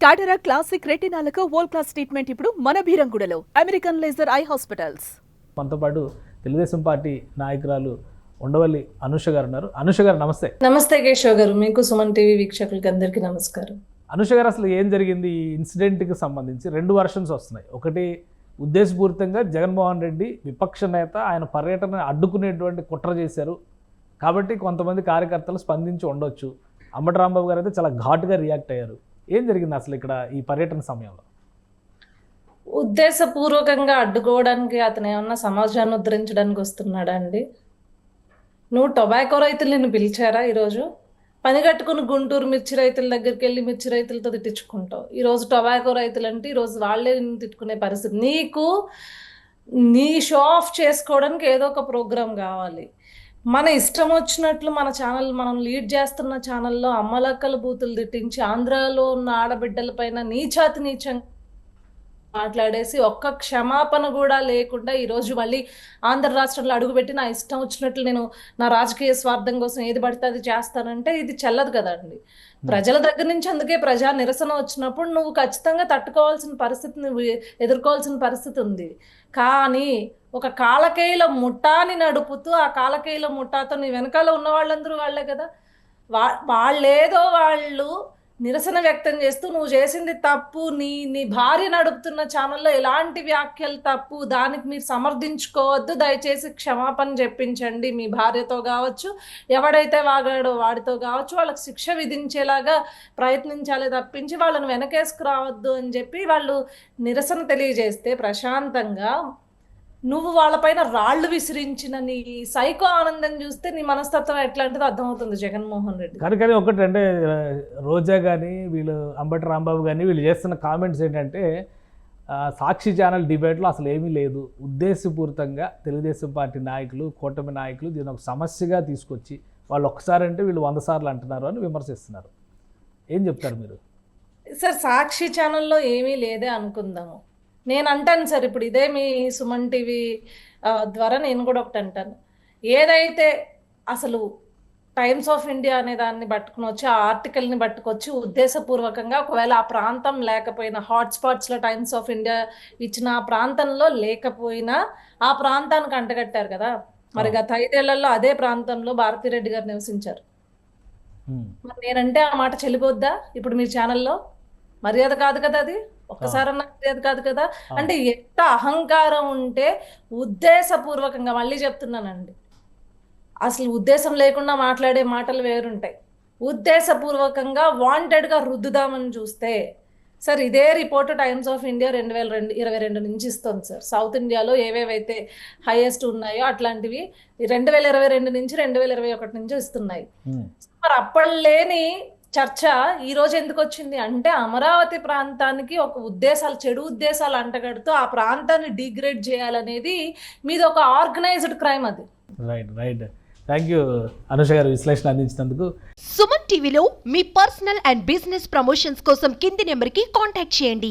టాటరా classic రెటినాలకు world class treatment ఇప్పుడు మన భీరంగుడలో అమెరికన్ లేజర్ ఐ హాస్పిటల్స్ మనతో పాటు తెలుగుదేశం పార్టీ నాయకురాలు ఉండవల్లి అనుష గారు ఉన్నారు. అనుష గారు నమస్తే. నమస్తే కేశవ్ గారు మీకు సుమన్ టీవీ వీక్షకులకి అందరికీ నమస్కారం. అనుష గారు అసలు ఏం జరిగింది ఈ ఇన్సిడెంట్కి సంబంధించి? రెండు వర్షన్స్ వస్తున్నాయి. ఒకటి ఉద్దేశపూరితంగా జగన్మోహన్ రెడ్డి విపక్ష నేత ఆయన పర్యటన అడ్డుకునేటువంటి కుట్ర చేశారు. కాబట్టి కొంతమంది కార్యకర్తలు స్పందించి ఉండొచ్చు. అంబటి రాంబాబు గారు అయితే చాలా ఘాటుగా రియాక్ట్ అయ్యారు. ఏం జరిగింది అసలు ఇక్కడ ఈ పర్యటన సమయంలో? ఉద్దేశపూర్వకంగా అడ్డుకోవడానికి అతను ఏమన్నా సమాజాన్ని ఉద్ధరించడానికి వస్తున్నాడా అండి నువ్వు టొబాకో రైతులు నిన్ను పిలిచారా ఈరోజు? పని కట్టుకుని గుంటూరు మిర్చి రైతుల దగ్గరికి వెళ్ళి మిర్చి రైతులతో తిట్టించుకుంటావు. ఈరోజు టొబాకో రైతులు అంటే ఈరోజు వాళ్ళే నిన్ను తిట్టుకునే పరిస్థితి. నీకు నీ షో ఆఫ్ చేసుకోవడానికి ఏదో ఒక ప్రోగ్రాం కావాలి. మన ఇష్టం వచ్చినట్లు మన ఛానల్ మనం లీడ్ చేస్తున్న ఛానల్లో అమ్మలక్కల బూతులు తిట్టించి ఆంధ్రాలో ఉన్న ఆడబిడ్డలపైన నీచాతి నీచంగా మాట్లాడేసి ఒక్క క్షమాపణ కూడా లేకుండా ఈరోజు మళ్ళీ ఆంధ్ర రాష్ట్రంలో అడుగుపెట్టి నా ఇష్టం వచ్చినట్లు నేను నా రాజకీయ స్వార్థం కోసం ఏది పడితే అది చేస్తానంటే ఇది చెల్లదు కదండి. ప్రజల దగ్గర నుంచి అందుకే ప్రజా నిరసన వచ్చినప్పుడు నువ్వు ఖచ్చితంగా తట్టుకోవాల్సిన పరిస్థితి నువ్వు ఎదుర్కోవాల్సిన పరిస్థితి ఉంది. కానీ ఒక కాలకేయుల ముఠాని నడుపుతూ ఆ కాలకేయుల ముఠాతో నీ వెనకాల ఉన్న వాళ్ళందరూ వాళ్ళే కదా. వా వాళ్ళేదో వాళ్ళు నిరసన వ్యక్తం చేస్తూ నువ్వు చేసింది తప్పు నీ నీ భార్య నడుపుతున్న ఛానల్లో ఎలాంటి వ్యాఖ్యలు తప్పు దానికి మీరు సమర్థించుకోవద్దు దయచేసి క్షమాపణ చెప్పించండి మీ భార్యతో కావచ్చు ఎవడైతే వాగాడో వాడితో కావచ్చు వాళ్ళకి శిక్ష విధించేలాగా ప్రయత్నించాలి తప్పించి వాళ్ళని వెనకేసుకురావద్దు అని చెప్పి వాళ్ళు నిరసన తెలియజేస్తే ప్రశాంతంగా నువ్వు వాళ్ళపైన రాళ్ళు విసిరించిన నీ సైకో ఆనందం చూస్తే నీ మనస్తత్వం ఎట్లాంటిదో అర్థమవుతుంది జగన్మోహన్ రెడ్డి. కానీ కానీ ఒకటి అంటే రోజా కానీ వీళ్ళు అంబటి రాంబాబు కానీ వీళ్ళు చేస్తున్న కామెంట్స్ ఏంటంటే సాక్షి ఛానల్ డిబేట్లో అసలు ఏమీ లేదు. ఉద్దేశపూరితంగా తెలుగుదేశం పార్టీ నాయకులు కూటమి నాయకులు దీని ఒక సమస్యగా తీసుకొచ్చి వాళ్ళు ఒక్కసారి అంటే వీళ్ళు వంద సార్లు అంటున్నారు అని విమర్శిస్తున్నారు. ఏం చెప్తారు మీరు? సార్ సాక్షి ఛానల్లో ఏమీ లేదే అనుకుందాము. నేను అంటాను సార్ ఇప్పుడు ఇదే మీ సుమన్ టీవీ ద్వారా నేను కూడా ఒకటి అంటాను. ఏదైతే అసలు టైమ్స్ ఆఫ్ ఇండియా అనే దాన్ని పట్టుకుని వచ్చి ఆ ఆర్టికల్ని పట్టుకొచ్చి ఉద్దేశపూర్వకంగా ఒకవేళ ఆ ప్రాంతం లేకపోయినా హాట్స్పాట్స్లో టైమ్స్ ఆఫ్ ఇండియా ఇచ్చిన ఆ ప్రాంతంలో లేకపోయినా ఆ ప్రాంతానికి అంటగట్టారు కదా. మరి గత ఐదేళ్ళలో అదే ప్రాంతంలో భారతిరెడ్డి గారు నివసించారు. మరి నేనంటే ఆ మాట చెల్లిపోద్దా? ఇప్పుడు మీ ఛానల్లో మర్యాద కాదు కదా అది? ఒక్కసారన్నా మర్యాద కాదు కదా? అంటే ఎంత అహంకారం ఉంటే ఉద్దేశపూర్వకంగా మళ్ళీ చెప్తున్నానండి. అసలు ఉద్దేశం లేకుండా మాట్లాడే మాటలు వేరుంటాయి. ఉద్దేశపూర్వకంగా వాంటెడ్గా రుద్దుదామని చూస్తే సార్ ఇదే రిపోర్ట్ టైమ్స్ ఆఫ్ ఇండియా రెండు వేల రెండు ఇరవై రెండు నుంచి ఇస్తుంది సార్. సౌత్ ఇండియాలో ఏవేవైతే హైయెస్ట్ ఉన్నాయో అట్లాంటివి రెండు వేల ఇరవై రెండు నుంచి రెండు వేల ఇరవై ఒకటి నుంచి ఇస్తున్నాయి. మరి అప్పటి లేని చర్చ ఈ రోజు ఎందుకు వచ్చింది అంటే అమరావతి ప్రాంతానికి ఒక ఉద్దేశాలు చెడు ఉద్దేశాలు అంటగడుతూ ఆ ప్రాంతాన్ని డిగ్రేడ్ చేయాలనేది మీది ఒక ఆర్గనైజ్డ్ క్రైమ్ అది. Right right thank you Anusha garu విశ్లేషణ అందించినందుకు. సుమన్ టీవీలో మీ పర్సనల్ అండ్ బిజినెస్ ప్రమోషన్స్ కోసం కింది నెంబర్కి కాంటాక్ట్ చేయండి.